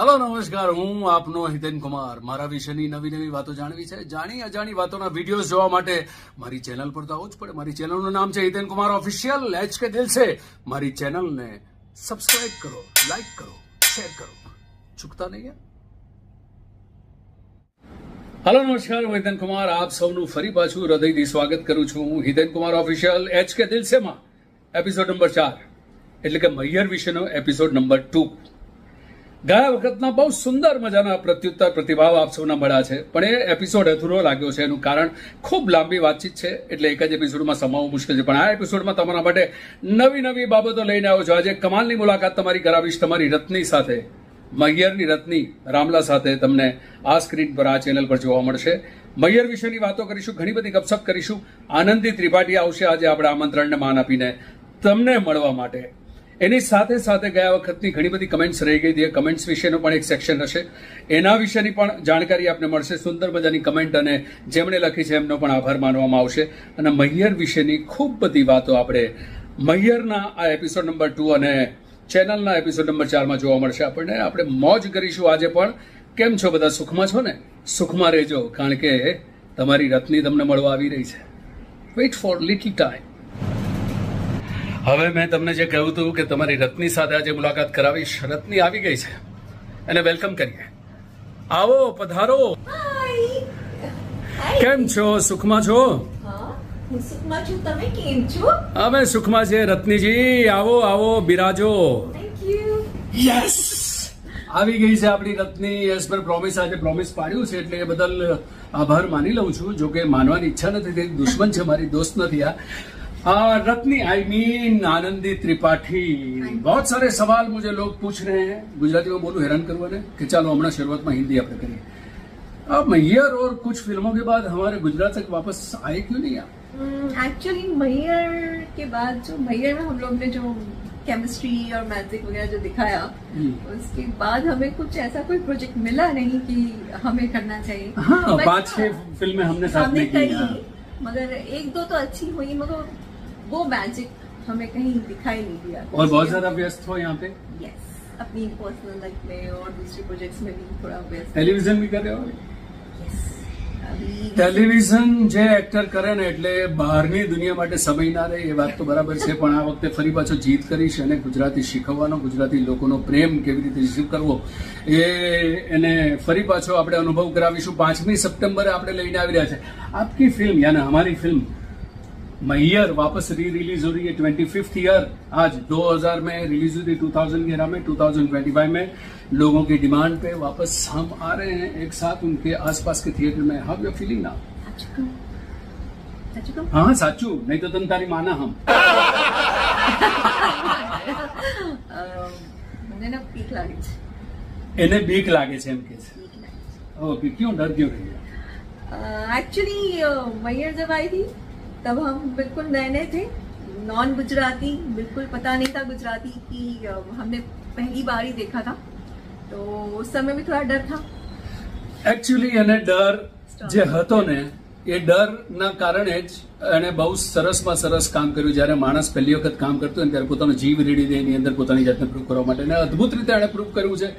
Hello, નમસ્કાર. હું આપનો હિતેન કુમાર. મારા વિશેની નવી નવી વાતો જાણવી છે. જાણી અજાણી વાતોના વિડીયોઝ જોવા માટે મારી ચેનલ પર તો આવું જ પડે. મારી ચેનલનું નામ છે Hiten Kumar official. H K દિલ છે? મારી ચેનલને સબસ્ક્રાઇબ કરો લાઈક કરો, શેર કરો. ચૂકતા નહીં હલો, નમસ્કાર. હું હિતેન કુમાર. આપ સૌનું ફરી પાછું હૃદયથી સ્વાગત કરું છું. હું Hiten Kumar official. H K દિલ છે માં. એપિસોડ નંબર ચાર. એટલે કે મૈયર વિશેનો એપિસોડ નંબર ટુ. ગયા વખતના બહુ સુંદર મજાના પ્રત્યુત્તર પ્રતિભાવ આપ સૌના મળ્યા છે. પણ એ એપિસોડ અધૂરો લાગ્યો છે. એનું કારણ ખૂબ લાંબી વાતચીત છે. એટલે એક જ એપિસોડમાં સમાવવું મુશ્કેલ છે. પણ આ એપિસોડમાં તમારા માટે નવી નવી બાબતો લઈને આવ્યો છું. આજે કમાલની મુલાકાત તમારી કરાવીશ તમારી રત્ની સાથે. મૈયરની રત્ની રામલા સાથે તમને આ સ્ક્રીન પર આ ચેનલ પર જોવા મળશે. મૈયર વિશેની વાતો કરીશું. ઘણી બધી ગપસપ કરીશું. આનંદી ત્રિપાઠી આવશે આજે આપણે આમંત્રણને માન આપીને તમને મળવા માટે. એની સાથે સાથે ગયા વખતની ઘણી બધી કમેન્ટ્સ રહી ગઈ હતી. કમેન્ટ્સ વિશેનો પણ એક સેક્શન હશે. એના વિશેની પણ જાણકારી આપને મળશે. સુંદર મજાની કમેન્ટ અને જેમણે લખી છે એમનો પણ આભાર માનવામાં આવશે. અને મૈયર વિશેની ખૂબ બધી વાતો આપણે મહિયરના આ એપિસોડ નંબર ટુ અને ચેનલના એપિસોડ નંબર ચારમાં જોવા મળશે આપણને. આપણે મોજ કરીશું આજે પણ. કેમ છો બધા? સુખમાં છો ને? સુખમાં રહેજો. કારણ કે તમારી રત્ની તમને મળવા આવી રહી છે. વેઇટ ફોર લિટલ ટાઈમ હવે મેં તમને જે કહ્યું હતું કે તમારી રત્ની સાથે આજે મુલાકાત કરાવીશ રત્ની આવી ગઈ છે. એને વેલકમ કરીએ. આવો પધારો. કેમ છો? સુખમાં છો? અમે સુખમાં છે રત્નીજી. આવો આવો બિરાજો. યસ આવી ગઈ છે આપણી રત્ની એસ પર પ્રોમિસ આજે પ્રોમિસ પાડ્યું છે એટલે એ બદલ આભાર માની લઉં છું. જો કે માનવાની ઈચ્છા નથી દુશ્મન છે મારી દોસ્ત નથી આ. रत्नी आई मीन आनंदी त्रिपाठी बहुत सारे सवाल मुझे लोग पूछ रहे हैं गुजराती में बोलूं हैरान करवाने कि चलो हमारा शुरुआत में हिंदी આપણે કરીએ अब मैयर और कुछ फिल्मों के बाद हमारे गुजरात तक वापस आए क्यों नहीं आप एक्चुअली मैयर के बाद जो मैयर में हम लोग ने जो केमिस्ट्री और मैजिक वगैरह जो दिखाया हम्म। उसके बाद हमें कुछ ऐसा कोई प्रोजेक्ट मिला नहीं कि हमें करना चाहिए हाँ But पांच छह फिल्में हमने साथ हमने में की करी हाँ। मगर एक दो तो अच्छी हुई मगर वो मैजिक हमें कहीं दिखाई नहीं दिया और बहुत ज्यादा व्यस्त हो यहाँ पे यस अपनी पर्सनल लाइफ में और दूसरे प्रोजेक्ट्स में भी थोड़ा व्यस्त ટેલિવિઝન બી કરે हो यस अभी ટેલિવિઝન જે એક્ટર કરે ને એટલે બહારની દુનિયા માટે સમય ના રહે એ વાત તો બરાબર છે પણ આ વખતે ફરી પાછો જીત કરીશ અને ગુજરાતી શીખવવાનો ગુજરાતી લોકોનો પ્રેમ કેવી રીતે રિસીવ કરવો એ એને ફરી પાછો આપણે અનુભવ કરાવીશું પાંચમી સપ્ટેમ્બરે આપણે લઈને આવી રહ્યા છે આપકી फिल्म यानी हमारी फिल्म मैयर वापस री रिलीज हो रही है ट्वेंटी फिफ्थ ईयर आज 2000 में रिलीज हुई थी 2000 के में 2025 में लोगों की डिमांड पे वापस हम आ रहे हैं एक साथ उनके आसपास के थिएटर में हाउ यू फीलिंग नाउ સાચું સાચું हाँ સાચું નહીં તો તને તારી માના હમ અમ, મને ના પીક લાગે છે એને બીક લાગે છે એમ કે છે पीक लागे છે ओके क्यों डर क्यों रही है एक्चुअली मैयर जब आई थी तब हम बिल्कुल नए नए थे नॉन गुजराती बिल्कुल पता नहीं था गुजराती की अ, हमने पहली बार ही देखा था तो उस समय भी थोड़ा डर था એકચ્યુઅલી એને ડર જે હતો ને એ ડરના કારણે જ એણે બહુ સરસમાં સરસ કામ કર્યું જ્યારે માણસ પહેલી વખત કામ કરતો હોય ને ત્યારે પોતાનો જીવ રેડી દે એની અંદર પોતાની જાતને પ્રૂવ કરવા માટે અને અદ્ભુત રીતે એણે પ્રૂવ કર્યું છે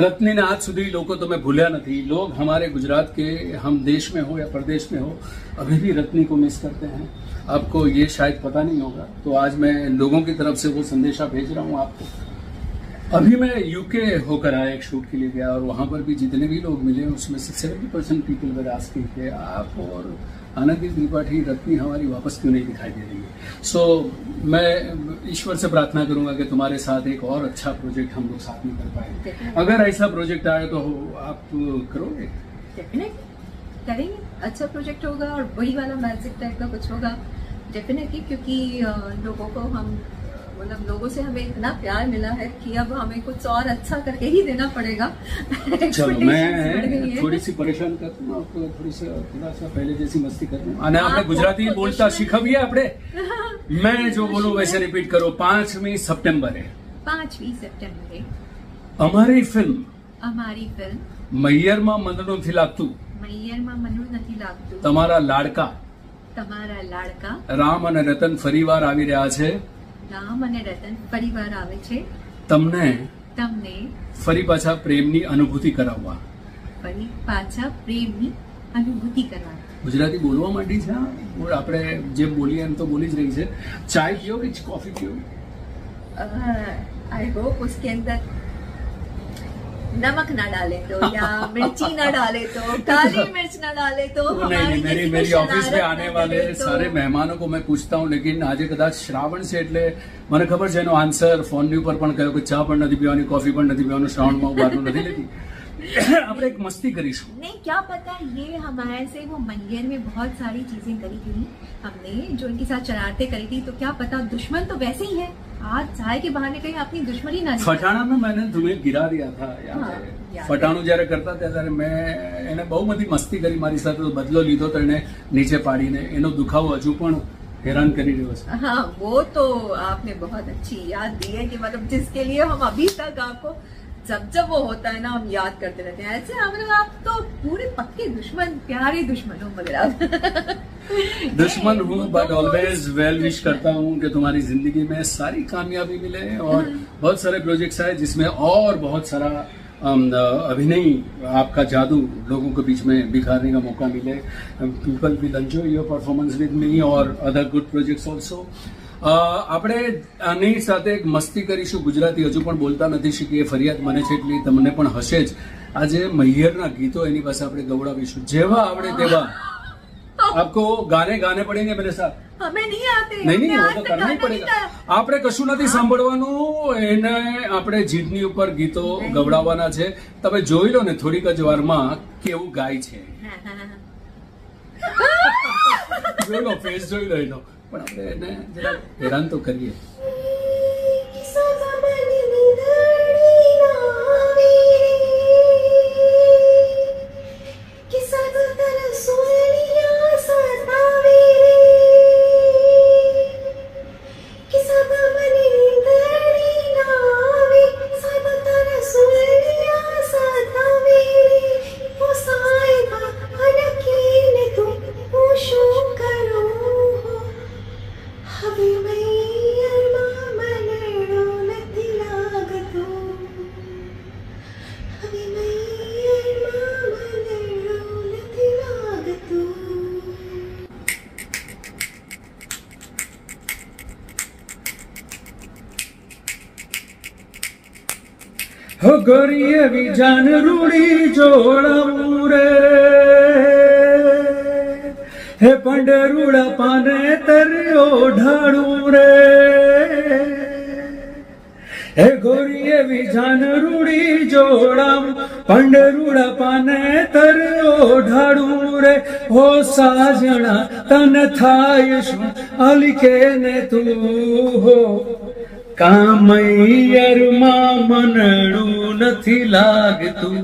રત્નીને આજ સુધી લોકો તમે ભૂલ્યા નથી लोग हमारे गुजरात के हम देश में हो या प्रदेश में हो अभी भी रत्नी को मिस करते हैं आपको ये शायद पता नहीं होगा तो आज मैं लोगों की तरफ से वो संदेशा भेज रहा हूँ आपको अभी मैं यूके होकर आया एक शूट के लिए गया और वहाँ पर भी जितने भी लोग मिले उसमें से seventy percent people were asking कि आप और आनंदी त्रिपाठी रत्नी हमारी वापस क्यों नहीं दिखाई दे रही है? सो so, मैं ईश्वर से प्रार्थना करूँगा कि तुम्हारे साथ एक और अच्छा प्रोजेक्ट हम लोग साथ में कर पाए। अगर ऐसा प्रोजेक्ट आए तो आप करोगे? करेंगे। अच्छा प्रोजेक्ट होगा और वही वाला मैजिक टाइप का कुछ होगा। डेफिनेटली क्योंकि लोगों को हम मतलब लोगों से हमें इतना प्यार मिला है कि अब हमें कुछ और अच्छा करके ही देना पड़ेगा चलो Expectations बढ़ गई मैं है। थोड़ी सी परेशान करता हूँ आपको थोड़ी सी थोड़ा सा पहले जैसी मस्ती कर दूँ અને આપણે ગુજરાતી બોલતા શીખવીએ આપણે મેં જો બોલું વૈસે રિપીટ કરો પાંચમી સપ્ટેમ્બરે પાંચમી સપ્ટેમ્બરે અમારી ફિલ્મ અમારી ફિલ્મ મૈયરમાં મનનું નથી લાગતું મૈયરમાં મનુ નથી લાગતું તમારા લાડકા તમારા લાડકા રામ અને રતન ફરીવાર આવી રહ્યા છે રામ અને રતન પરિવાર આવે છે. તમને તમને ફરી પાછા પ્રેમની અનુભૂતિ કરાવવા. ફરી પાછા પ્રેમની અનુભૂતિ કરાવવા. ગુજરાતી બોલવા માંડી છે આપણે જે બોલીએ એમ તો બોલી જ રહી છે. ચાય પીઓ કે કોફી પીઓ? આઈ હોપ ઉસકે અંદર नमक ना डाले तो या मिर्ची ना डाले तो काली मिर्च ना डाले तो वो नहीं हमारी नहीं मेरी किसी को मेरी ऑफिस में शरारत आने ना वाले करे तो- सारे મહેમાનો को मैं पूछता हूँ लेकिन આજે કદાચ શ્રાવણ છે એટલે મને ખબર છે એનો આન્સર ફોનની ઉપર પણ કહ્યો કે ચા પણ નથી પીવાની કોફી પણ નથી પીવાનું શ્રાવણમાં હું બહારનું નથી લેતી આપણે એક મસ્તી કરીશું नहीं क्या पता ये हमारे से वो मंदिर में बहुत सारी चीजें करी थी हमने जो इनके साथ शरारतें करी थी तो क्या पता दुश्मन तो वैसे ही है आज चाय के बहाने कहीं अपनी दुश्मनी ना निकाले। ફટાણા में मैंने तुम्हें गिरा दिया था યાદ હા, છે? યાદ. ફટાણું જ્યારે કરતા હતા ત્યારે મેં એને બહુ બધી મસ્તી કરી મારી સાથે તો બદલો લીધો તો એને નીચે પાડીને એનો દુખાવો હજુ પણ હેરાન કરી રહ્યો છે हाँ वो तो आपने बहुत अच्छी याद दी है कि मतलब जिसके लिए हम अभी तक आपको जब जब वो होता है ना हम याद करते रहते हैं। ऐसे हम लोग आप तो पूरे पक्के दुश्मन प्यारे दुश्मन हो मगर आप दुश्मन हूँ बट ऑलवेज वेल विश करता हूँ कि तुम्हारी ज़िंदगी में सारी कामयाबी मिले और हाँ। बहुत सारे प्रोजेक्ट्स आए जिसमें और बहुत सारा um, uh, अभिनय आपका जादू लोगों के बीच में बिखारने का मौका मिले। People will enjoy your performance with me और अदर गुड प्रोजेक्ट्स आल्सो આપણે આની સાથે એક મસ્તી કરીશું. ગુજરાતી હજુ પણ બોલતા નથી શીખીએ. ફરિયાદ મને છે એટલી તમને પણ હશે જ. આજે મહિયરના ગીતો એની પાસે આપણે ગવડાવીશું જેવા આપણે તેવા. આપકો ગાને ગાને પડેંગે મેરે સાથ? હમે નહીં નહીં આપણે કશું નથી સાંભળવાનું. એને આપણે જીતની ઉપર ગીતો ગવડાવવાના છે. તમે જોઈ લો ને થોડીક જ વારમાં કેવું ગાય છે. જોઈ લો ફેસ જોઈ લો એનો. પણ આપણે એને જરા હેરાન તો કરીએ ગોરીએ વિજાન રૂડી જોડાવું રે. હે પંડરૂડા પાને તર્યો ઢાળું રે. હે ગોરીએ વિજાન રૂડી જોડામ પંડરૂડા પાને તર્યો ઢાળું રે. હો સાજણા, તન થાય શું અલિકે ને તું હો. કામૈયરમાં મનડું નથી લાગતું.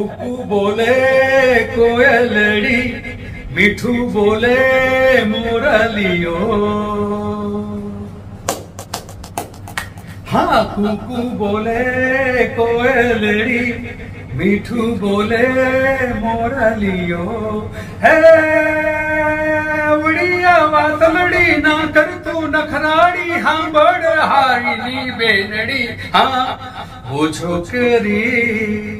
કુકુ બોલે કોયલડી, મીઠું બોલે મોરલીઓ. હા, કુકુ બોલે કોયલડી, મીઠું બોલે મોરલીઓ. હે ઉડિયા વાતલડી ના કરતું નખરાડી હા બડ હારી બેનડી. હા ઓ છોકરી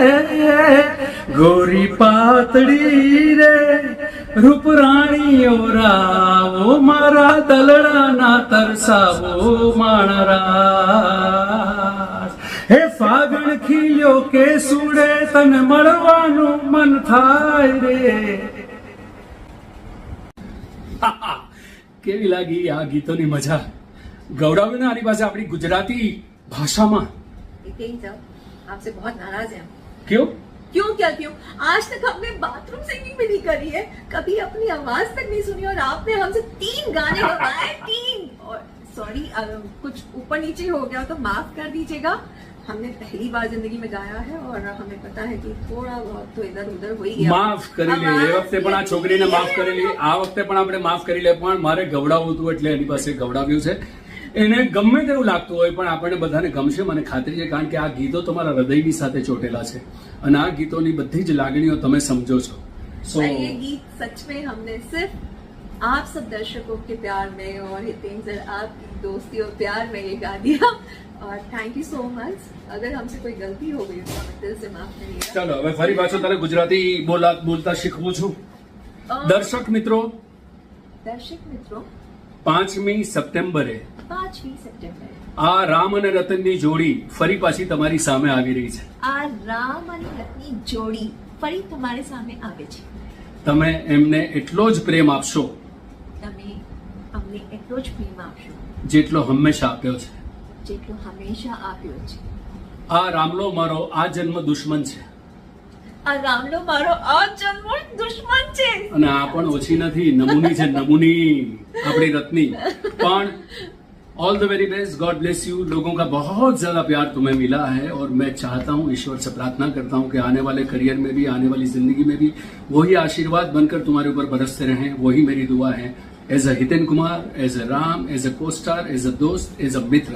કે મારા સાઈબાઈ તમે દીદીનો મારો મનો આંખ લડીનો ચરો મરણા કરવા પીતું પાણી કે તાતરનું શરમાઈ ડોરી પાતળી રે ગોરી પાતળી રે રૂપરાણીઓ રાવો મારા દલડાના તરસાવો માણરા હે ફાગણ ખીલ્યો કે સુડે તને મળવાનું મન થાય રે કેવી લાગી આ ગીતોની મજા ગૌરવ ને આની પાસે આપણી ગુજરાતી ભાષામાં हितेन सर आपसे बहुत नाराज हैं हम क्यों क्यों क्या क्यों आज तक हमने बाथरूम सिंगिंग भी नहीं करी है कभी अपनी आवाज तक नहीं सुनी और आपने हमसे तीन गाने गवाए तीन और सॉरी कुछ ऊपर नीचे हो गया तो माफ कर दीजिएगा हमने पहली बार जिंदगी में गाया है और हमें पता है कि थोड़ा बहुत तो इधर उधर हो ही गया માફ કરી લે એ વખતે પણ આ છોકરીને માફ કરેલી આ વખતે પણ આપણે માફ કરી લે પણ મારે ગવડાવવું હતું એટલે એની પાસે ગવડાવ્યું છે એને ગમે તેવું લાગતું હોય પણ આપણને બધાને ગમશે મને ખાતરી છે કારણ કે આ ગીતો તમારા હૃદયની સાથે ચોટેલા છે અને આ ગીતોની બધી જ લાગણીઓ તમે સમજો છો સો और ये गीत सच में हमने सिर्फ आप सब दर्शकों के प्यार में और हितेन सर आपकी दोस्ती और प्यार में ये गा दिया और थैंक यू सो मच अगर हमसे कोई गलती हो गई तो हमें दिल से माफ करिएगा ચાલો હવે ફરી પાછું તારે ગુજરાતી બોલા બોલતા શીખવું છું और દર્શક મિત્રો दर्शक मित्रों પાંચમી સપ્ટેમ્બરે આ રામ અને રતનની જોડી ફરી પાછી તમારી સામે આવી રહી છે. આ રામ અને રતનની જોડી ફરી તમારી સામે આવે છે. તમે એમને એટલો જ પ્રેમ આપશો તમે અમને એટલો જ પ્રેમ આપશો. જેટલો હંમેશા આપ્યો છે. જેટલો હંમેશા આપ્યો છે. આ રામલો મારો આ જન્મ દુશ્મન છે. આ રામનો મારો આ જન્મ દુશ્મન છે અને આ પણ ઓછી નથી નમૂની છે નમૂની આપણી રત્ની પણ all the very best god bless you लोगों का बहुत ज्यादा प्यार तुम्हें मिला है और मैं चाहता हूँ ईश्वर से प्रार्थना करता हूँ कि आने वाले करियर में भी आने वाली जिंदगी में भी वही आशीर्वाद बनकर तुम्हारे ऊपर बरसते रहें वही मेरी दुआ है as a Hiten Kumar as a Ram as a co-star as अ दोस्त एज अ મિત્ર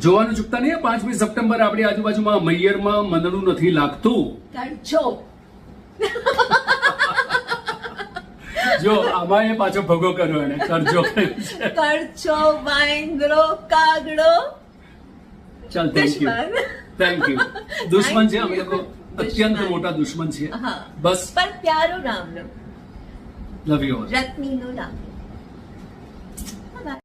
જોવાનું ચૂકતા નહીં પાંચમી સપ્ટેમ્બર આપણી આજુબાજુમાં મૈયરમાં મનનું નથી લાગતું. જો આમાં એ પાછો ભગો કર્યો એને કરજો. કરજો વાંદરો કાગડો. ચાલ થેન્ક યુ દુશ્મન. થેન્ક યુ દુશ્મન છે અમે લોકો અત્યંત મોટા દુશ્મન છે બસ. પણ પ્યારો નામ લવ યુ રત્નીનો રામ